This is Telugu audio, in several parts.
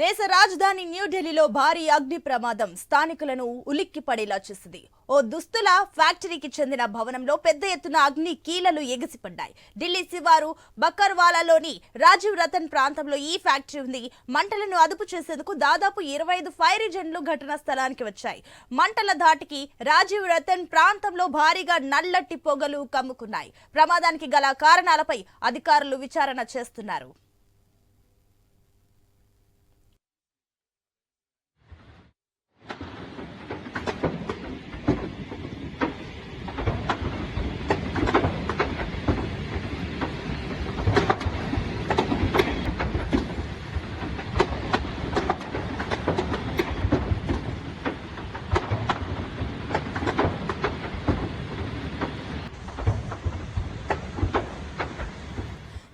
దేశ రాజధాని న్యూఢిల్లీలో భారీ అగ్ని ప్రమాదం స్థానికులను ఉలిక్కి పడేలా చేసింది. ఓ దుస్తుల ఫ్యాక్టరీకి చెందిన భవనంలో పెద్ద ఎత్తున అగ్ని కీలలు ఎగిసిపడ్డాయి. ఢిల్లీ శివారు బక్కర్వాలాలోని రాజీవ్ రతన్ ప్రాంతంలో ఈ ఫ్యాక్టరీ ఉంది. మంటలను అదుపు చేసేందుకు దాదాపు ఇరవై ఐదు ఫైర్ ఇంజన్లు ఘటనా స్థలానికి వచ్చాయి. మంటల ధాటికి రాజీవ్ రతన్ ప్రాంతంలో భారీగా నల్లటి పొగలు కమ్ముకున్నాయి. ప్రమాదానికి గల కారణాలపై అధికారులు విచారణ చేస్తున్నారు.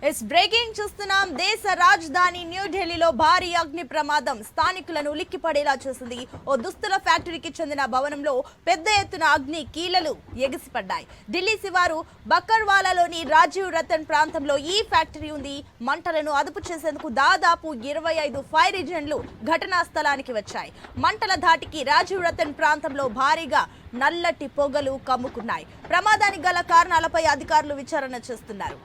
ఎస్ బ్రేకింగ్ చూస్తున్నాం. దేశ రాజధాని న్యూఢిల్లీలో భారీ అగ్ని ప్రమాదం. స్థానికులను ఉలిక్కిపడేలా చేసింది ఓ దుస్తుల ఫ్యాక్టరీకి చెందిన భవనంలో పెద్ద ఎత్తున అగ్ని కీలలు ఎగిసిపడ్డాయి. ఢిల్లీ శివారు బక్కర్వాలాలోని రాజీవ్ రతన్ ప్రాంతంలో ఈ ఫ్యాక్టరీ ఉంది. మంటలను అదుపు చేసేందుకు దాదాపు ఇరవై ఐదు ఫైర్ ఇంజన్లు ఘటనా స్థలానికి వచ్చాయి. మంటల ధాటికి రాజీవ్ రతన్ ప్రాంతంలో భారీగా నల్లటి పొగలు కమ్ముకున్నాయి. ప్రమాదానికి గల కారణాలపై అధికారులు విచారణ చేస్తున్నారు.